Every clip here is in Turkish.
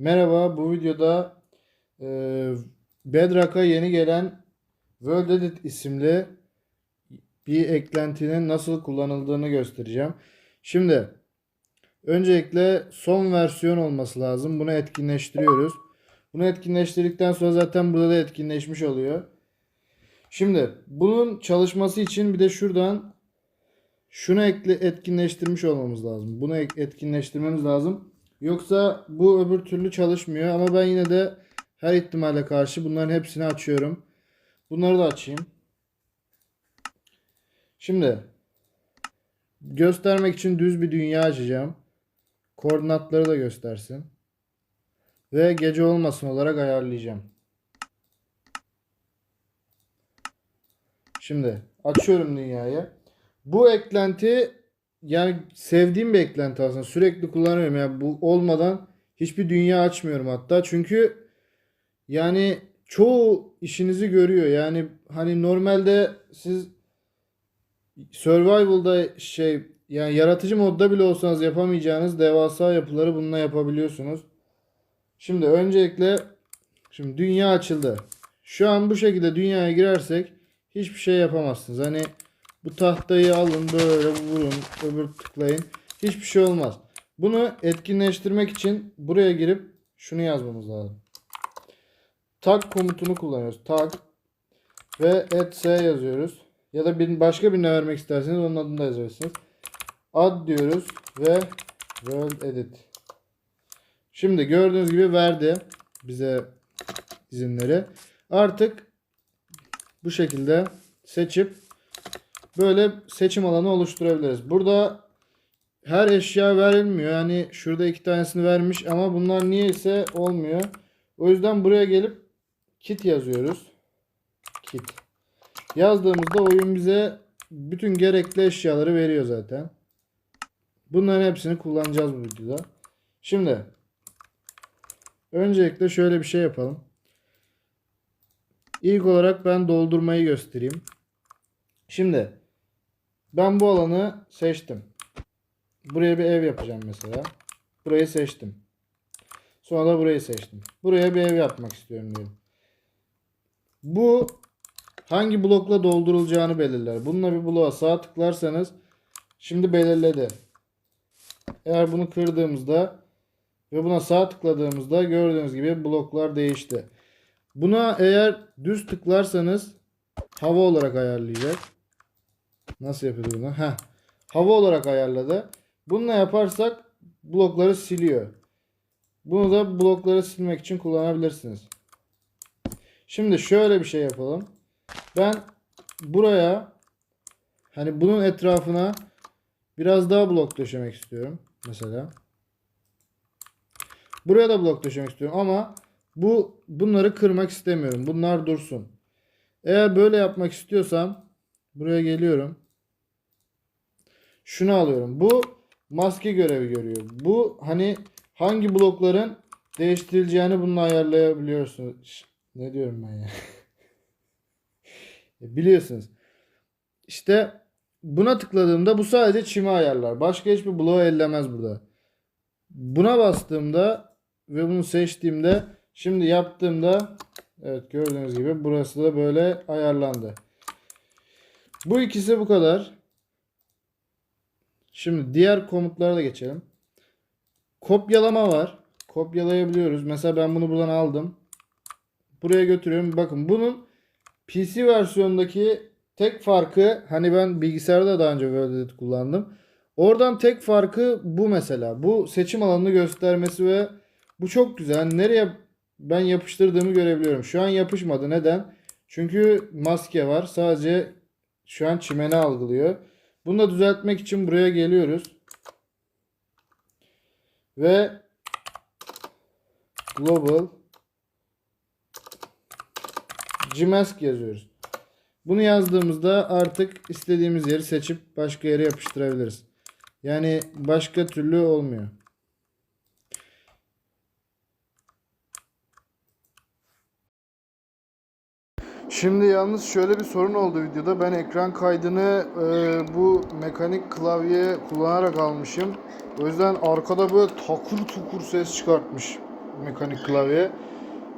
Merhaba, bu videoda e, Bedrock'a yeni gelen World Edit isimli bir eklentinin nasıl kullanıldığını göstereceğim. Şimdi öncelikle son versiyon olması lazım. Bunu etkinleştiriyoruz. Bunu etkinleştirdikten sonra zaten burada da etkinleşmiş oluyor. Şimdi bunun çalışması için bir de şuradan şunu etkinleştirmiş olmamız lazım. Bunu etkinleştirmemiz lazım. Yoksa bu öbür türlü çalışmıyor ama ben yine de her ihtimale karşı bunların hepsini açıyorum. Bunları da açayım. Şimdi göstermek için düz bir dünya açacağım. Koordinatları da göstersin. Ve gece olmasın olarak ayarlayacağım. Şimdi açıyorum dünyayı. Bu eklenti yani sevdiğim bir eklenti aslında. Sürekli kullanıyorum. Yani bu olmadan hiçbir dünya açmıyorum hatta. Çünkü yani çoğu işinizi görüyor. Yani hani normalde siz survival'da şey yani yaratıcı modda bile olsanız yapamayacağınız devasa yapıları bununla yapabiliyorsunuz. Şimdi öncelikle şimdi dünya açıldı. Şu an bu şekilde dünyaya girersek hiçbir şey yapamazsınız. Hani bu tahtayı alın böyle vurun öbür tıklayın. Hiçbir şey olmaz. Bunu etkinleştirmek için buraya girip şunu yazmamız lazım. Tag komutunu kullanıyoruz. Tag ve ets yazıyoruz. Ya da bir, başka birine vermek isterseniz onun adını da yazabilirsiniz. Add diyoruz ve world edit. Şimdi gördüğünüz gibi verdi bize izinleri. Artık bu şekilde seçip böyle seçim alanı oluşturabiliriz. Burada her eşya verilmiyor. Yani şurada iki tanesini vermiş ama bunlar niyeyse olmuyor. O yüzden buraya gelip kit yazıyoruz. Kit. Yazdığımızda oyun bize bütün gerekli eşyaları veriyor zaten. Bunların hepsini kullanacağız bu videoda. Şimdi öncelikle şöyle bir şey yapalım. İlk olarak ben doldurmayı göstereyim. Şimdi ben bu alanı seçtim. Buraya bir ev yapacağım mesela. Burayı seçtim. Sonra da burayı seçtim. Buraya bir ev yapmak istiyorum diyelim. Bu hangi blokla doldurulacağını belirler. Bununla bir bloğa sağ tıklarsanız şimdi belirledi. Eğer bunu kırdığımızda ve buna sağ tıkladığımızda gördüğünüz gibi bloklar değişti. Buna eğer düz tıklarsanız hava olarak ayarlayacak. Nasıl yapıyordu bunu? Heh. Hava olarak ayarladı. Bununla yaparsak blokları siliyor. Bunu da blokları silmek için kullanabilirsiniz. Şimdi şöyle bir şey yapalım. Ben buraya hani bunun etrafına biraz daha blok döşemek istiyorum. Mesela. Buraya da blok döşemek istiyorum ama bu bunları kırmak istemiyorum. Bunlar dursun. Eğer böyle yapmak istiyorsam buraya geliyorum. Şunu alıyorum. Bu maske görevi görüyor. Bu hani hangi blokların değiştirileceğini bununla ayarlayabiliyorsunuz. Ne diyorum ben ya? E, Biliyorsunuz. İşte buna tıkladığımda bu sadece çimi ayarlar. Başka hiçbir bloğu ellemez burada. Buna bastığımda ve bunu seçtiğimde şimdi yaptığımda evet gördüğünüz gibi burası da böyle ayarlandı. Bu ikisi bu kadar. Şimdi diğer komutlara da geçelim. Kopyalama var. Kopyalayabiliyoruz. Mesela ben bunu buradan aldım. Buraya götürüyorum. Bakın bunun PC versiyondaki tek farkı hani ben bilgisayarda daha önce Edit kullandım. Oradan tek farkı bu mesela. Bu seçim alanını göstermesi ve bu çok güzel. Nereye ben yapıştırdığımı görebiliyorum. Şu an yapışmadı. Neden? Çünkü maske var. Sadece şu an çimeni algılıyor. Bunu da düzeltmek için buraya geliyoruz. Ve global Gmask yazıyoruz. Bunu yazdığımızda artık istediğimiz yeri seçip başka yere yapıştırabiliriz. Yani başka türlü olmuyor. Şimdi yalnız şöyle bir sorun oldu videoda. Ben ekran kaydını e, bu mekanik klavye kullanarak almışım. O yüzden arkada böyle takır tukur ses çıkartmış. mekanik klavye.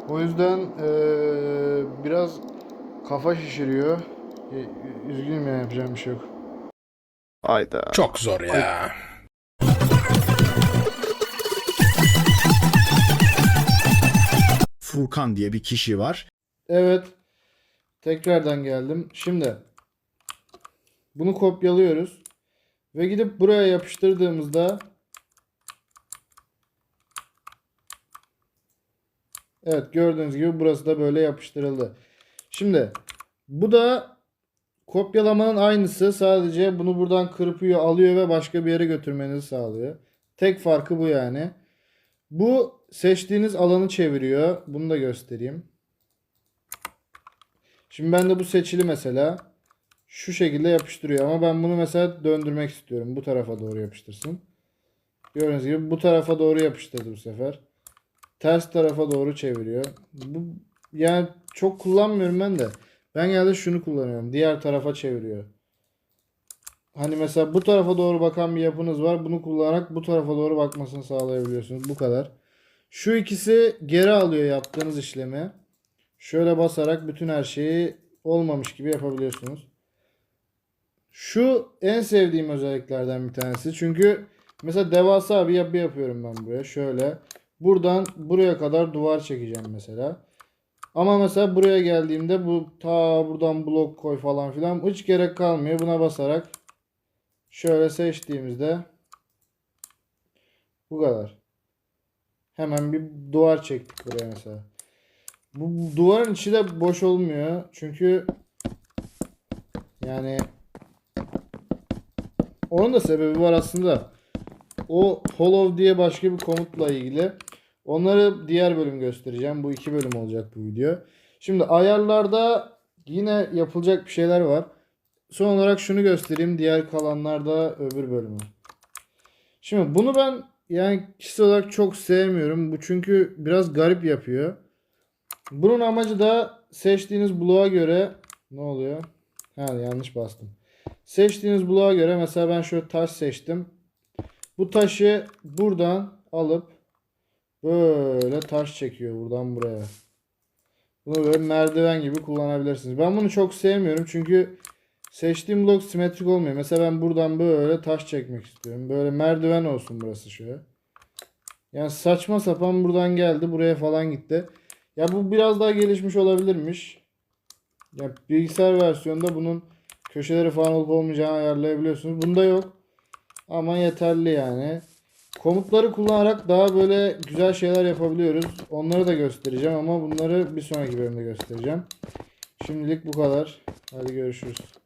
O yüzden eee, biraz kafa şişiriyor. E, Üzgünüm ya yapacağım bir şey yok. Hayda. Çok zor ya. Furkan diye bir kişi var. Evet. Tekrardan geldim. Şimdi bunu kopyalıyoruz. Ve gidip buraya yapıştırdığımızda Evet gördüğünüz gibi burası da böyle yapıştırıldı. Şimdi bu da kopyalamanın aynısı. Sadece bunu buradan kırpıyor, alıyor ve başka bir yere götürmenizi sağlıyor. Tek farkı bu yani. Bu seçtiğiniz alanı çeviriyor. Bunu da göstereyim. Şimdi ben de bu seçili mesela şu şekilde yapıştırıyor ama ben bunu mesela döndürmek istiyorum. Bu tarafa doğru yapıştırsın. Gördüğünüz gibi bu tarafa doğru yapıştırdı bu sefer. Ters tarafa doğru çeviriyor. Bu yani çok kullanmıyorum ben de. Ben genelde şunu kullanıyorum. Diğer tarafa çeviriyor. Hani mesela bu tarafa doğru bakan bir yapınız var. Bunu kullanarak bu tarafa doğru bakmasını sağlayabiliyorsunuz. Bu kadar. Şu ikisi geri alıyor yaptığınız işlemi. Şöyle basarak bütün her şeyi olmamış gibi yapabiliyorsunuz. Şu en sevdiğim özelliklerden bir tanesi. Çünkü mesela devasa bir yapı yapıyorum ben buraya. Şöyle. Buradan buraya kadar duvar çekeceğim mesela. Ama mesela buraya geldiğimde bu ta buradan blok koy falan filan hiç gerek kalmıyor. Buna basarak şöyle seçtiğimizde bu kadar. Hemen bir duvar çektik buraya mesela. Bu, duvarın içi de boş olmuyor. Çünkü yani onun da sebebi var aslında. O hollow diye başka bir komutla ilgili. Onları diğer bölüm göstereceğim. Bu iki bölüm olacak bu video. Şimdi ayarlarda yine yapılacak bir şeyler var. Son olarak şunu göstereyim. Diğer kalanlarda öbür bölümü. Şimdi bunu ben yani kişisel olarak çok sevmiyorum. Bu çünkü biraz garip yapıyor. Bunun amacı da seçtiğiniz bloğa göre ne oluyor? Ha yanlış bastım. Seçtiğiniz bloğa göre mesela ben şöyle taş seçtim. Bu taşı buradan alıp böyle taş çekiyor buradan buraya. Bunu böyle merdiven gibi kullanabilirsiniz. Ben bunu çok sevmiyorum çünkü seçtiğim blok simetrik olmuyor. Mesela ben buradan böyle taş çekmek istiyorum. Böyle merdiven olsun burası şöyle. Yani saçma sapan buradan geldi buraya falan gitti. Ya bu biraz daha gelişmiş olabilirmiş. Ya bilgisayar versiyonda bunun köşeleri falan olup olmayacağını ayarlayabiliyorsunuz. Bunda yok. Ama yeterli yani. Komutları kullanarak daha böyle güzel şeyler yapabiliyoruz. Onları da göstereceğim ama bunları bir sonraki bölümde göstereceğim. Şimdilik bu kadar. Hadi görüşürüz.